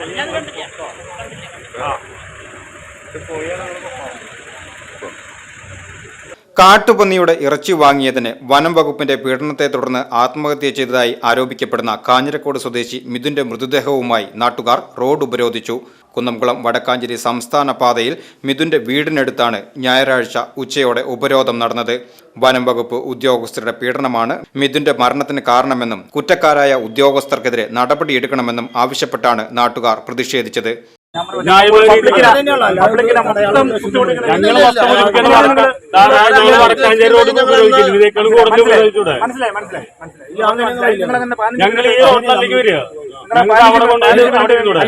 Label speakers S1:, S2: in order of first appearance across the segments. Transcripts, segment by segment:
S1: Yeah, കാട്ടുപന്നിയുടെ ഇറച്ചി വാങ്ങിയതിന് വനം വകുപ്പിന്റെ പീഡനത്തെ തുടർന്ന് ആത്മഹത്യ ചെയ്തതായി ആരോപിക്കപ്പെടുന്ന കാഞ്ഞിരക്കോട് സ്വദേശി മിഥുന്റെ മൃതദേഹവുമായി നാട്ടുകാർ റോഡ് ഉപരോധിച്ചു. കുന്നംകുളം വടക്കാഞ്ചേരി സംസ്ഥാന പാതയിൽ മിഥുന്റെ വീടിനടുത്താണ് ഞായറാഴ്ച ഉച്ചയോടെ ഉപരോധം നടന്നത്. വനം വകുപ്പ് ഉദ്യോഗസ്ഥരുടെ പീഡനമാണ് മിഥുന്റെ മരണത്തിന് കാരണമെന്നും കുറ്റക്കാരായ ഉദ്യോഗസ്ഥർക്കെതിരെ നടപടിയെടുക്കണമെന്നും ആവശ്യപ്പെട്ടാണ് നാട്ടുകാർ പ്രതിഷേധിച്ചത്.
S2: ഞങ്ങൾ ഈ വരിക. അവിടെ കൊണ്ടുപോയി അവിടെ ഇരുന്നൂടെ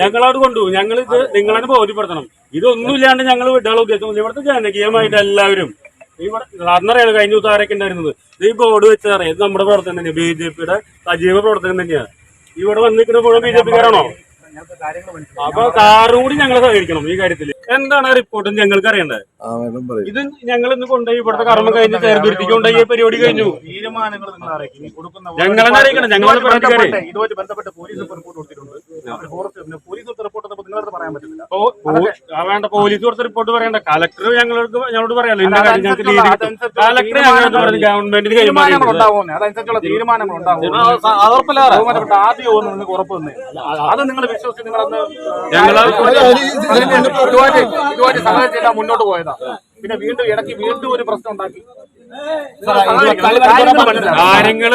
S2: ഞങ്ങളവിടെ കൊണ്ടുപോകും ഞങ്ങൾ ഇത് നിങ്ങളെ ബോധ്യപ്പെടുത്തണം. ഇതൊന്നുമില്ലാണ്ട് ഞങ്ങൾ വിടാനുള്ള ഉദ്ദേശം ഇവിടുത്തെ ജനകീയമായിട്ട് എല്ലാവരും ഇവിടെ അന്നറിയാലോ കഴിഞ്ഞ ദിവസം ആരൊക്കെ ഉണ്ടായിരുന്നത്? ഇത് ഈ ബോർഡ് വെച്ചറിയാം ഇത് നമ്മുടെ പ്രവർത്തനം തന്നെയാണ് ബി ജെ പിയുടെ സജീവ പ്രവർത്തനം തന്നെയാണ് ഇവിടെ വന്നിരിക്കുന്ന മുഴുവൻ ബി ജെ പിക്കാരാണോ? അപ്പൊ കാറും കൂടി ഞങ്ങളെ സഹകരിക്കണം ഈ കാര്യത്തിൽ എന്താണ് റിപ്പോർട്ട് ഞങ്ങൾക്ക് അറിയണ്ടേ ഇത് ഞങ്ങൾ ഇന്ന് കൊണ്ടുപോയി ഇവിടുത്തെ കർമ്മം കഴിഞ്ഞ് കൊണ്ടുപോയി ഈ പരിപാടി കഴിഞ്ഞു.
S3: തീരുമാനങ്ങൾ നിങ്ങൾ അറിയിക്കും. ഈ കൊടുക്കുന്ന
S2: ഞങ്ങളെന്നെ അറിയിക്കണം. ഞങ്ങളെ
S3: ഇതുമായിട്ട് ബന്ധപ്പെട്ട് പോലീസ് റിപ്പോർട്ട് കൊടുത്തിട്ടുണ്ട് അവർ ഫോറസ്റ്റ് പിന്നെ പോലീസ് കൊടുത്ത റിപ്പോർട്ട് വന്നപ്പോൾ നിങ്ങളത് പറയാൻ
S2: പറ്റത്തില്ല. വേണ്ട പോലീസ് കൊടുത്ത റിപ്പോർട്ട് പറയണ്ട. കലക്ടർ ഞങ്ങൾക്ക് ഞങ്ങളോട് പറയാലോ. കലക്ടർ ഞങ്ങളോട് പറഞ്ഞു ഗവൺമെന്റിന്
S3: തീരുമാനങ്ങൾ
S2: കൈമാറി
S3: ഉണ്ടാവുമെന്ന് അതനുസരിച്ചുള്ള തീരുമാനങ്ങൾ ഉണ്ടാവും. ബഹുമാനപ്പെട്ട ആദ്യം ഒന്ന് നിങ്ങൾ ഉറപ്പ് തന്നെ. അത് നിങ്ങൾ വിശ്വസിച്ച് നിങ്ങളന്ന് മുന്നോട്ട് പോയതാ. പിന്നെ വീണ്ടും ഇടയ്ക്ക് വീണ്ടും ഒരു പ്രശ്നം ഉണ്ടാക്കി. കാര്യങ്ങൾ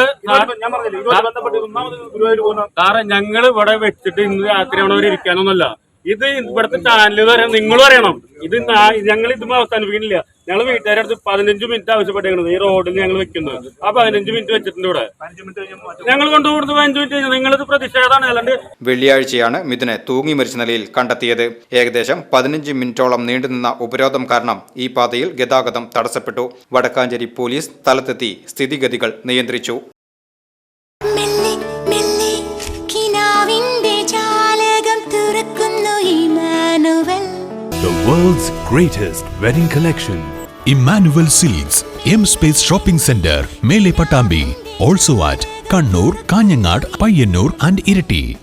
S2: സാറേ ഞങ്ങൾ ഇവിടെ വെച്ചിട്ട് ഇന്ന് രാത്രി അവിടെ ഇരിക്കാനൊന്നുമല്ല. ഇത് ഇവിടുത്തെ ചാനൽ പറയാം നിങ്ങൾ പറയണം ഇത് ഞങ്ങൾ ഇതും അവസാനിപ്പിക്കുന്നില്ല. ഞങ്ങൾ വീട്ടുകാരുടെ അടുത്ത് പതിനഞ്ച് മിനിറ്റ് ആവശ്യപ്പെട്ടിരിക്കുന്നത് ഈ റോഡിൽ ഞങ്ങൾ വെക്കുന്നത്. ആ പതിനഞ്ച് മിനിറ്റ് വെച്ചിട്ടുണ്ട് ഇവിടെ. ഞങ്ങൾ കൊണ്ടുപോകുന്നത് പതിനഞ്ച് മിനിറ്റ് കഴിഞ്ഞാൽ നിങ്ങളിത് പ്രതിഷേധമാണ്. അല്ലാണ്ട്
S1: വെള്ളിയാഴ്ചയാണ് മിഥുനെ തൂങ്ങി മരിച്ച നിലയിൽ കണ്ടെത്തിയത്. ഏകദേശം പതിനഞ്ച് മിനിറ്റോളം നീണ്ടുനിന്ന ഉപരോധം കാരണം ഈ പാതയിൽ ഗതാഗതം തടസ്സപ്പെട്ടു. വടക്കാഞ്ചേരി പോലീസ് സ്ഥലത്തെത്തി സ്ഥിതിഗതികൾ നിയന്ത്രിച്ചു.
S4: World's greatest wedding collection. Emmanuel Silks, M Space Shopping Center, Mele Patambi. Also at Kannur, Kanyangad, Payyanur and Irati.